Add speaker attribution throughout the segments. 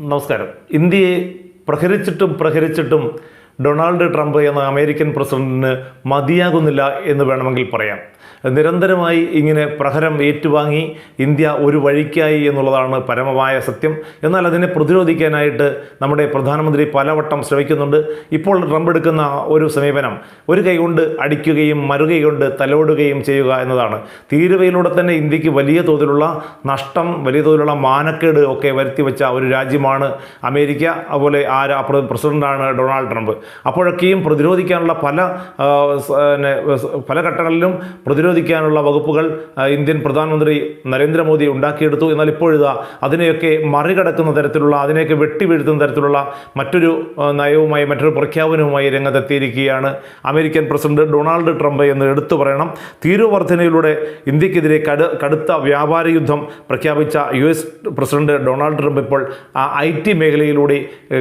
Speaker 1: നമസ്കാരം. ഇന്ത്യയെ പ്രഹരിച്ചിട്ടും പ്രഹരിച്ചിട്ടും ഡൊണാൾഡ് ട്രംപ് എന്ന അമേരിക്കൻ പ്രസിഡന്റിന് മതിയാകുന്നില്ല എന്ന് വേണമെങ്കിൽ പറയാം. നിരന്തരമായി ഇങ്ങനെ പ്രഹരം ഏറ്റുവാങ്ങി ഇന്ത്യ ഒരു വഴിക്കായി എന്നുള്ളതാണ് പരമമായ സത്യം. എന്നാൽ അതിനെ പ്രതിരോധിക്കാനായിട്ട് നമ്മുടെ പ്രധാനമന്ത്രി പലവട്ടം ശ്രമിക്കുന്നുണ്ട്. ഇപ്പോൾ ട്രംപ് എടുക്കുന്ന ഒരു സമീപനം ഒരു കൈകൊണ്ട് അടിക്കുകയും മറുകൈ കൊണ്ട് തലോടുകയും ചെയ്യുക എന്നതാണ്. തീരുവയിലൂടെ തന്നെ ഇന്ത്യയ്ക്ക് വലിയ തോതിലുള്ള നഷ്ടം വലിയ തോതിലുള്ള മാനക്കേട് ഒക്കെ വരുത്തിവെച്ച ഒരു രാജ്യമാണ് അമേരിക്ക. അതുപോലെ ആ പ്രസിഡന്റാണ് ഡൊണാൾഡ് ട്രംപ്. അപ്പോഴൊക്കെയും പ്രതിരോധിക്കാനുള്ള പല പല ഘട്ടങ്ങളിലും പ്രതിരോധിക്കാനുള്ള വകുപ്പുകൾ ഇന്ത്യൻ പ്രധാനമന്ത്രി നരേന്ദ്രമോദി ഉണ്ടാക്കിയെടുത്തു. എന്നാൽ ഇപ്പോഴിതാ അതിനെയൊക്കെ മറികടക്കുന്ന തരത്തിലുള്ള അതിനെയൊക്കെ വെട്ടിവീഴ്ത്തുന്ന തരത്തിലുള്ള മറ്റൊരു നയവുമായി മറ്റൊരു പ്രഖ്യാപനവുമായി രംഗത്തെത്തിയിരിക്കുകയാണ് അമേരിക്കൻ പ്രസിഡന്റ് ഡൊണാൾഡ് ട്രംപ് എന്ന് എടുത്തു പറയണം. തീരുവർദ്ധനയിലൂടെ ഇന്ത്യക്കെതിരെ കടു കടുത്ത വ്യാപാര യുദ്ധം പ്രഖ്യാപിച്ച U S president Donald Trump ഇപ്പോൾ ആ ഐ ടി മേഖലയിലൂടെ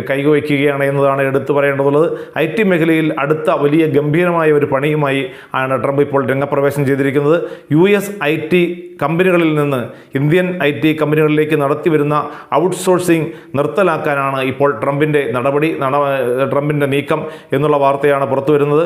Speaker 1: കൈവയ്ക്കുകയാണ് എന്നതാണ് എടുത്തു പറയേണ്ടതുള്ളത്. ഐ ടി മേഖലയിൽ അടുത്ത വലിയ ഗംഭീരമായ ഒരു പണിയുമായി ആണ് ട്രംപ് ഇപ്പോൾ രംഗപ്രവേശനം ചെയ്തിരിക്കുന്നത്. യു എസ് ഐ ടി കമ്പനികളിൽ നിന്ന് ഇന്ത്യൻ ഐ ടി കമ്പനികളിലേക്ക് നടത്തി വരുന്ന ഔട്ട്സോഴ്സിംഗ് നിർത്തലാക്കാനാണ് ഇപ്പോൾ ട്രംപിന്റെ നടപടി നട ട്രംപിന്റെ നീക്കം എന്നുള്ള വാർത്തയാണ് പുറത്തുവരുന്നത്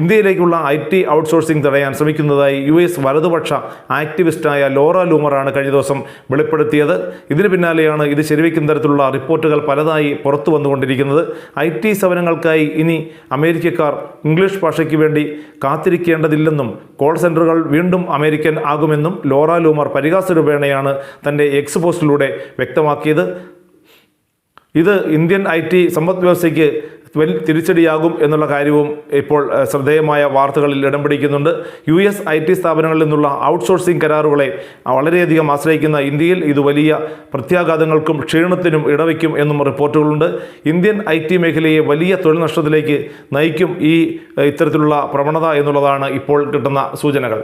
Speaker 1: ഇന്ത്യയിലേക്കുള്ള ഐ ടി ഔട്ട്സോഴ്സിംഗ് തടയാൻ ശ്രമിക്കുന്നതായി യു എസ് വലതുപക്ഷ ആക്ടിവിസ്റ്റായ ലോറ ലൂമറാണ് കഴിഞ്ഞ ദിവസം വെളിപ്പെടുത്തിയത്. ഇതിന് പിന്നാലെയാണ് ഇത് ശരിവയ്ക്കുന്ന തരത്തിലുള്ള റിപ്പോർട്ടുകൾ പലതായി പുറത്തു വന്നുകൊണ്ടിരിക്കുന്നത്. ഐ ടി സേവനങ്ങൾക്കായി ഇനി അമേരിക്കക്കാർ ഇംഗ്ലീഷ് ഭാഷയ്ക്ക് വേണ്ടി കാത്തിരിക്കേണ്ടതില്ലെന്നും കോൾ സെന്ററുകൾ വീണ്ടും അമേരിക്കൻ ആകുമെന്നും ലോറ ലൂമർ പരിഹാസ രൂപേണയാണ് തന്റെ എക്സ് പോസ്റ്റിലൂടെ വ്യക്തമാക്കിയത്. ഇത് ഇന്ത്യൻ ഐ ടി സമ്പദ് വ്യവസ്ഥയ്ക്ക് വൻ തിരിച്ചടിയാകും എന്നുള്ള കാര്യവും ഇപ്പോൾ ശ്രദ്ധേയമായ വാർത്തകളിൽ ഇടം പിടിക്കുന്നുണ്ട്. യു എസ് ഐ ടി സ്ഥാപനങ്ങളിൽ നിന്നുള്ള ഔട്ട്സോഴ്സിംഗ് കരാറുകളെ വളരെയധികം ആശ്രയിക്കുന്ന ഇന്ത്യയിൽ ഇത് വലിയ പ്രത്യാഘാതങ്ങൾക്കും ക്ഷീണത്തിനും ഇടവയ്ക്കും എന്നും റിപ്പോർട്ടുകളുണ്ട്. ഇന്ത്യൻ ഐ ടി മേഖലയെ വലിയ തൊഴിൽ നഷ്ടത്തിലേക്ക് നയിക്കും ഈ ഇത്തരത്തിലുള്ള പ്രവണത എന്നുള്ളതാണ് ഇപ്പോൾ കിട്ടുന്ന സൂചനകൾ.